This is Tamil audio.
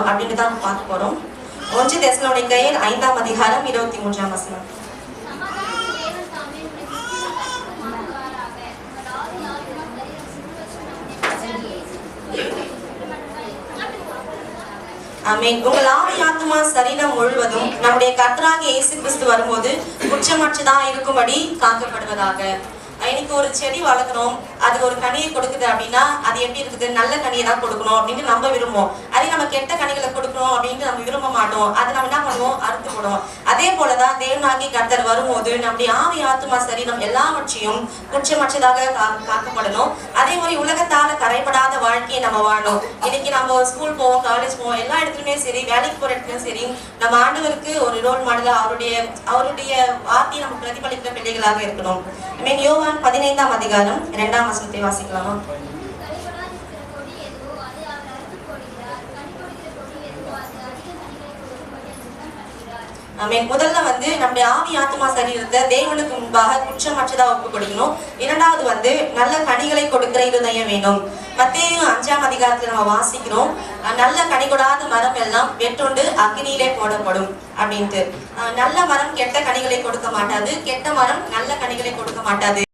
அப்படின்னு தான் பார்க்க போறோம். ஒன்று தெசலோனிக்கையர் ஐந்தாம் அதிகாரம் இருபத்தி மூன்றாம் வசனம். ஆமென். உங்கள் ஆவி ஆத்மா சரீரம் முழுவதும் நம்முடைய கற்றாக இயேசு கிறிஸ்து வரும்போது குற்றமற்றதா இருக்கும்படி காக்கப்படுவதாக. இன்னைக்கு ஒரு செடி வளர்க்குறோம். அது ஒரு கனியை கொடுக்குது அப்படின்னா அது எப்படி இருக்குது? நல்ல கனியை தான் கொடுக்கணும் அப்படின்னு நம்ம விரும்புவோம். மாதிரி நம்ம கெட்ட கனிகளை கொடுக்கணும் அப்படின்னு நம்ம விரும்ப மாட்டோம். அதை நம்ம என்ன பண்ணுவோம்? அறுத்து போடுவோம் அதே போலதான் தேவனாகி கர்த்தர் வரும்போது நம்முடைய ஆவி ஆத்துமா சரி நம்ம எல்லாவற்றையும் குற்றமற்றதாக கா- காக்கப்படணும். அதே மாதிரி உலகத்தால கரைபடாத வாழ்க்கையை நம்ம வாழணும். இன்னைக்கு நம்ம ஸ்கூல் போவோம் காலேஜ் போவோம் எல்லா இடத்துலயுமே சரி வேலைக்கு போற இடத்துலயும் சரி நம்ம ஆண்டவருக்கு ஒரு ரோல் மாடலா அவருடைய அவருடைய வார்த்தையை நம்ம பிரதிபலிக்கிற பிள்ளைகளாக இருக்கணும். மீன் யோவான் பதினைந்தாம் அதிகாரம் இரண்டாம் வசனத்தை வாசிக்கலாமா? ஆமென். முதல்ல வந்து நம்முடைய ஆவி ஆத்மா சரீரத்தை தேவனுக்கு முன்பாக குற்றமற்றதா ஒப்பு கொடுக்கணும் இரண்டாவது வந்து நல்ல கனிகளை கொடுக்கிற இருதயம் வேணும் மத்தியும் அஞ்சாம் அதிகாரத்துல நம்ம வாசிக்கிறோம். நல்ல கனி கொடாத மரம் எல்லாம் வெட்டொண்டு அக்னியிலே போடப்படும் அப்படின்ட்டு. நல்ல மரம் கெட்ட கனிகளை கொடுக்க மாட்டாது. கெட்ட மரம் நல்ல கனிகளை கொடுக்க மாட்டாது.